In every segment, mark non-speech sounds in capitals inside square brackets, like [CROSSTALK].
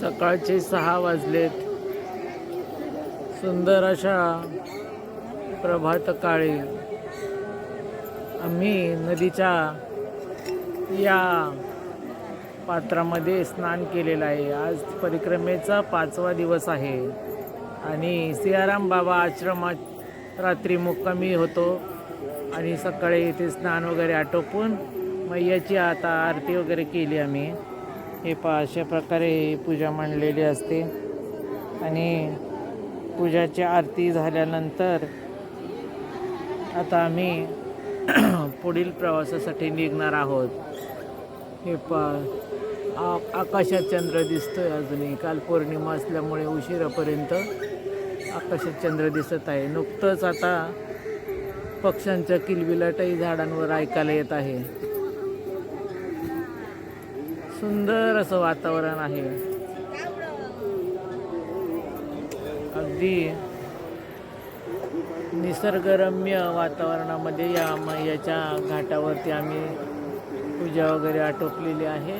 सकाळचे सहा वाजलेत. सुंदर अशा प्रभात काळी आम्ही नदीच्या या पात्रामध्ये स्नान केलेलं आहे. आज परिक्रमेचा पाचवा दिवस आहे आणि सियाराम बाबा आश्रमात रात्री मुक्कामी होतो आणि सकाळी इथे स्नान वगैरे आटोपून मैयाची आता आरती वगैरे केली आम्ही. हे पहा अशा प्रकारे पूजा मांडलेली असते. आणि पूजाची आरती झाल्यानंतर आता आम्ही [CLEARS THROAT] पुढील प्रवासासाठी निघणार आहोत. हे पा आ- आकाशात चंद्र दिसतोय अजूनही. काल पौर्णिमा असल्यामुळे उशिरापर्यंत आकाशात चंद्र दिसत आहे. नुकतंच आता पक्ष्यांच्या किलबिलाटही झाडांवर ऐकायला येत आहे. सुंदर असं वातावरण आहे. अगदी निसर्गरम्य वातावरणामध्ये या मैयाच्या घाटावरती आम्ही पूजा वगैरे आटोपलेली आहे.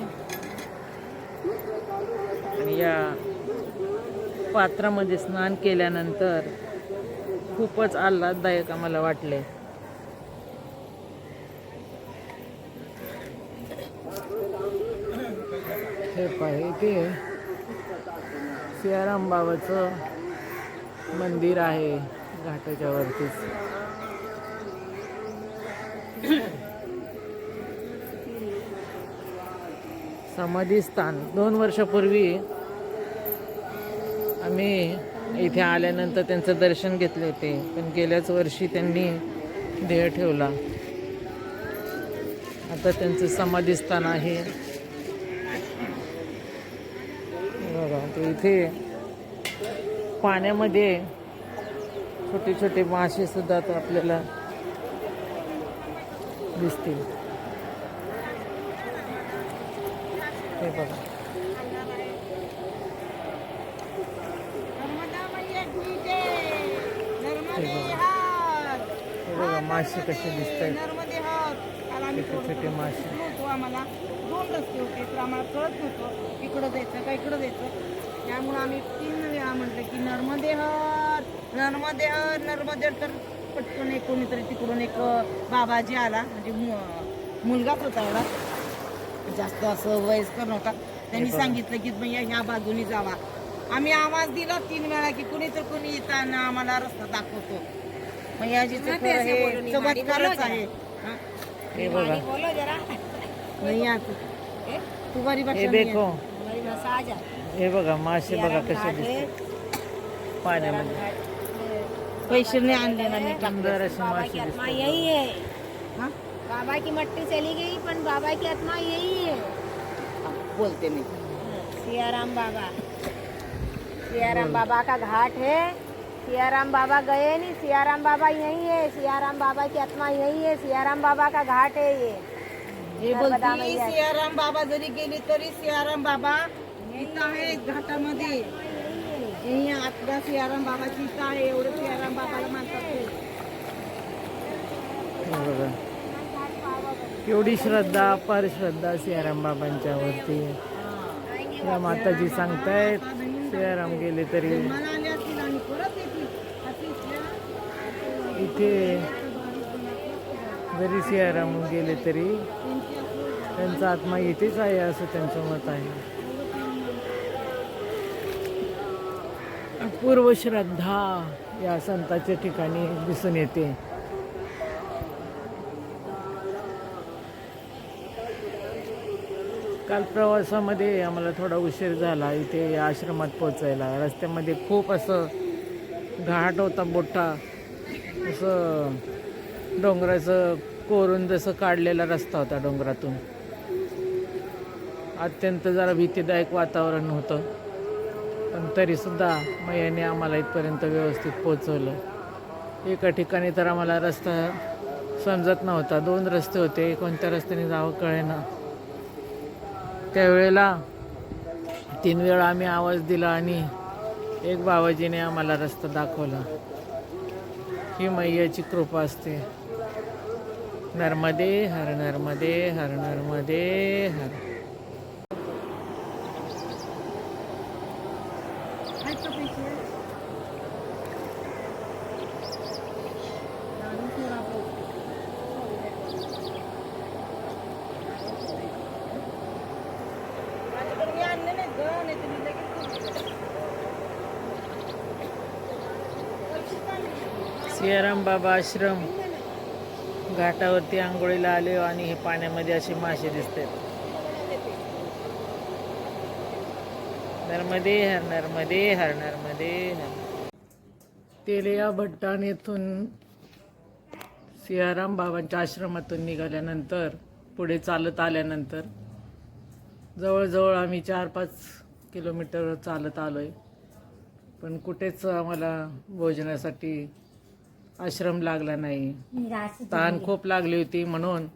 आणि या पात्रामध्ये स्नान केल्यानंतर खूपच आल्हाददायक आम्हाला वाटले हे पाहिजे ते सियाराम बाबाचं मंदिर आहे घाटाच्या वरतीच समाधी स्थान. दोन वर्षापूर्वी आम्ही इथे आल्यानंतर त्यांचं दर्शन घेतले होते. पण गेल्याच वर्षी त्यांनी ध्येय ठेवला. आता त्यांचं समाधी स्थान आहे. बघा इथे पाण्यामध्ये छोटे छोटे मासे सुद्धा तो आपल्याला दिसतील. हे बघा. हे बघा. मासे कसे दिसत आहेत छोटे छोटे मासे. आम्हाला दोन रस्ते होते तर आम्हाला कळत नव्हतं इकडं जायचं का इकडं जायचं. त्यामुळे आम्ही तीन वेळा म्हटलं की नर्मदे हर नर्मदे हर नर्मदे हर. तर पटकन एक कोणीतरी तिकडून एक बाबाजी आला. म्हणजे मुलगाच होता एवढा. जास्त असं वयस्कर नव्हता. त्यांनी सांगितलं की भैया ह्या बाजूनी जावा. आम्ही आवाज दिला तीन वेळा की कुणी तर कुणी येताना आम्हाला रस्ता दाखवतो. भैयाजीचं चमत्कारच आहे. नहीं आती भाषा देखो। हे। बघा मासे बघा कसे दिसतात पाण्यामध्ये पैसे नाही आणले ना मी सुंदर असे मासे की यही है। बाबा की मट्टी चली गई पण बाबा की आत्मा यही है। बोलते मी सियाराम बाबा। सियाराम बाबा का घाट है। सियाराम बाबा गए नहीं सियाराम बाबा यही है। सियाराम बाबा की आत्मा यही है। सियाराम बाबा का घाट है ये। हे बोलते. सियाराम बाबा जरी गेली तरी सियाराम बाबा इथं आहे घाटामध्ये. हे आत्मा सियाराम बाबाची इथं आहे एवढं सियाराम बाबाला मानतात एवढी श्रद्धा अपार श्रद्धा सियाराम बाबांच्या वरती या माताजी सांगतायत सियाराम गेले तरी. इथे जरी सियारामून गेले तरी त्यांचा आत्मा इथेच आहे असं त्यांचं मत आहे. पूर्व श्रद्धा या संताच्या ठिकाणी दिसून येते. काल प्रवासामध्ये आम्हाला थोडा उशीर झाला इथे या आश्रमात पोचायला रस्त्यामध्ये खूप असं घाट होता मोठा. असं डोंगराचं कोरून जसं काढलेला रस्ता होता डोंगरातून. अत्यंत जरा भीतीदायक वातावरण होतं. पण तरीसुद्धा मैयाने आम्हाला इथपर्यंत व्यवस्थित पोचवलं एका ठिकाणी तर आम्हाला रस्ता समजत नव्हता. दोन रस्ते होते. कोणत्या रस्त्याने जावं कळेना. त्यावेळेला तीन वेळा आम्ही आवाज दिला आणि एक बाबाजीने आम्हाला रस्ता दाखवला. ही मैयाची कृपा असते. नर्मदे हर नर्मदे हर नर्मदे हर आहेत का पैसे आणून सोडा पैसे. माझ्याकडे मी आणले नाहीत गं, नाहीतर मी लगेच घेऊन गेले. पैसे का नाही? सियाराम बाबा आश्रम घाटावरती आंघोळीला आले आणि हे पाण्यामध्ये असे मासे दिसतात. नर्मदे हर नर्मदे हर नर्मदे हर. तेलिया भट्टाण येथून सियाराम बाबांच्या आश्रमातून निघाल्यानंतर पुढे चालत आल्यानंतर जवळजवळ आम्ही चार पाच किलोमीटर चालत आलो आहे पण कुठेच आम्हाला भोजनासाठी आश्रम लागला नाही. ताण खूप लागली होती म्हणून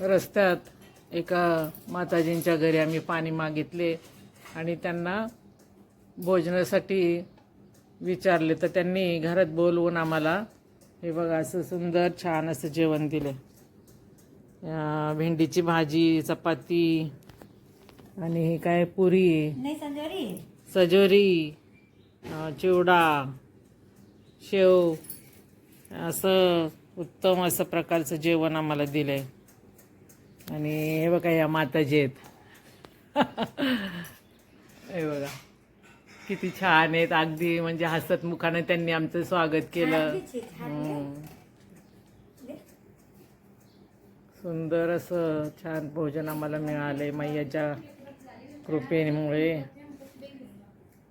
रस्त्यात एका माताजींच्या घरी आम्ही पाणी मागितले आणि त्यांना भोजनासाठी विचारले. तर त्यांनी घरात बोलवून आम्हाला हे बघा असं सुंदर छान असं जेवण दिलं भेंडीची भाजी चपाती आणि हे काय पुरी सजोरी. चिवडा शेव असं उत्तम असं प्रकारचं जेवण आम्हाला दिलं आहे आणि हे बघा या माताजी आहेत. [LAUGHS] हे बघा किती छान आहेत. अगदी म्हणजे हसत मुखाने त्यांनी आमचं स्वागत केलं. सुंदर असं छान भोजन आम्हाला मिळालंय मैयाच्या कृपेमुळे.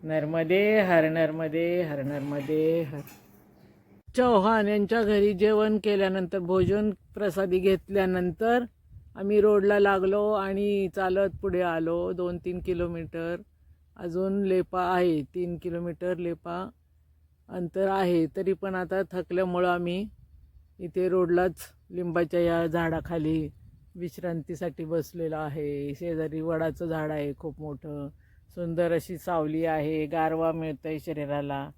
नर्मदे हर नर्मदे हर नर्मदे हर चौहान यांच्या घरी जेवण केल्यानंतर भोजन प्रसादी घेतल्यानंतर आम्ही रोडला लागलो आणि चालत पुढे आलो. दोन तीन किलोमीटर. अजून लेपा आहे. तीन किलोमीटर लेपा अंतर आहे. तरी पण आता थकल्यामुळं आम्ही इथे रोडलाच लिंबाच्या या झाडाखाली विश्रांतीसाठी बसलेलो आहे. शेजारी वडाचं झाड आहे खूप मोठं. सुंदर अशी सावली आहे. गारवा मिळतंय शरीराला.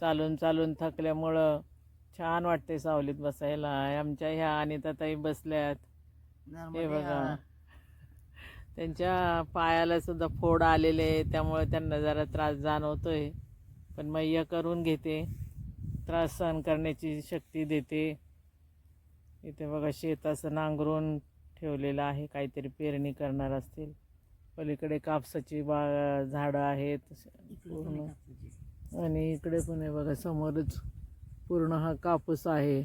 चालून चालून थकल्यामुळं छान वाटते सावलीत बसायला. आमच्या ह्या अनिताताई बसल्यात. हे बघा. त्यांच्या पायाला सुद्धा फोड आलेले आहे त्यामुळे त्यांना जरा त्रास जाणवतोय. पण मैया करून घेते. त्रास सहन करण्याची शक्ती देते. इथे बघा शेत असं नांगरून ठेवलेलं आहे. काहीतरी पेरणी करणार असतील. पलीकडे कापसाची बा झाडं आहेत. पूर्ण आणि इकडे पण आहे बघा समोरच. पूर्ण हा कापूस आहे.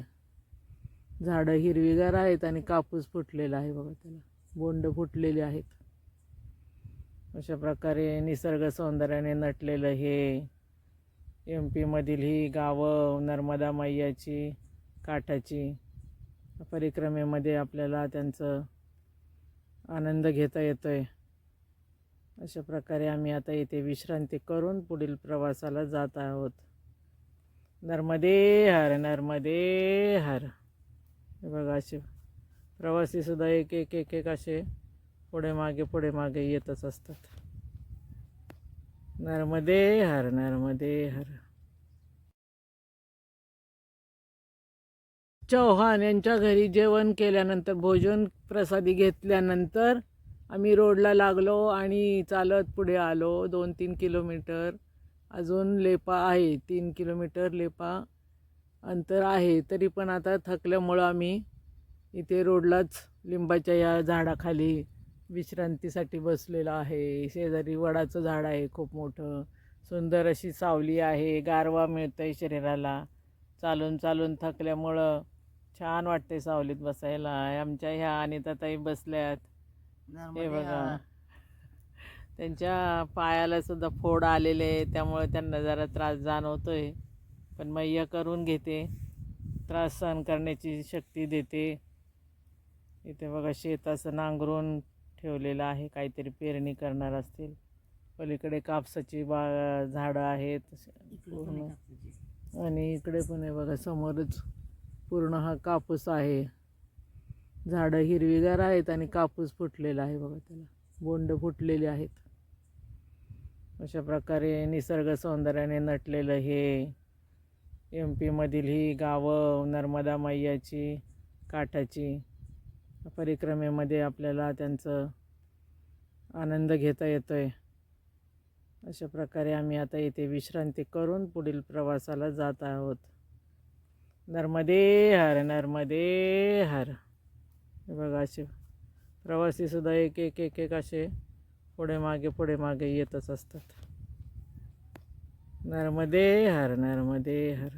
झाडं हिरवीगार आहेत आणि कापूस फुटलेला आहे बघा त्याला. बोंड फुटलेली आहेत. अशा प्रकारे निसर्ग सौंदर्याने नटलेलं हे एम पीमधील ही गावं नर्मदा मैयाची काठाची परिक्रमेमध्ये आपल्याला त्यांचं आनंद घेता येतो आहे अशा प्रकारे आम्ही आता इथे विश्रांती करून पुढील प्रवासाला जात आहोत. नर्मदे हर नर्मदे हर. हे बघा असे प्रवासीसुद्धा एक एक एक एक असे पुढे मागे पुढे मागे येतच असतात. नर्मदे हर नर्मदे हर. चौहान यांच्या घरी जेवण केल्यानंतर भोजन प्रसादी घेतल्यानंतर आम्ही रोडला लागलो आणि चालत पुढे आलो दोन तीन किलोमीटर. अजून लेपा आहे तीन किलोमीटर लेपा अंतर आहे. तरी पण आता थकल्यामुळं आम्ही इथे रोडलाच लिंबाच्या या झाडाखाली विश्रांतीसाठी बसलेलो आहे. शेजारी वडाचं झाड आहे खूप मोठं. सुंदर अशी सावली आहे गारवा मिळतंय शरीराला. चालून चालून थकल्यामुळं छान वाटते सावलीत बसायला. आमच्या ह्या अनिताताई बसल्यात. हे बघा. त्यांच्या पायाला सुद्धा फोड आलेले आहे त्यामुळे त्यांना जरा त्रास जाणवतोय. पण मैया करून घेते. त्रास सहन करण्याची शक्ती देते. इथे बघा शेत असं नांगरून ठेवलेलं आहे. काहीतरी पेरणी करणार असतील. पलीकडे कापसाची बा झाडं आहेत. पूर्ण. आणि इकडे पण आहे बघा समोरच पूर्ण हा कापूस आहे. झाडं हिरवीगार आहेत आणि कापूस फुटलेला आहे बघा त्याला. बोंड फुटलेली आहेत. अशा प्रकारे निसर्ग सौंदर्याने नटलेलं हे एम पीमधील ही गावं नर्मदा मैयाची काठाची परिक्रमेमध्ये आपल्याला त्यांचं आनंद घेता येतो आहे अशा प्रकारे आम्ही आता इथे विश्रांती करून पुढील प्रवासाला जात आहोत. नर्मदे हर नर्मदे हर. बघा असे प्रवासीसुद्धा एक एक एक एक असे पुढे मागे पुढे मागे येतच असतात. नर्मदे हर नर्मदे हर.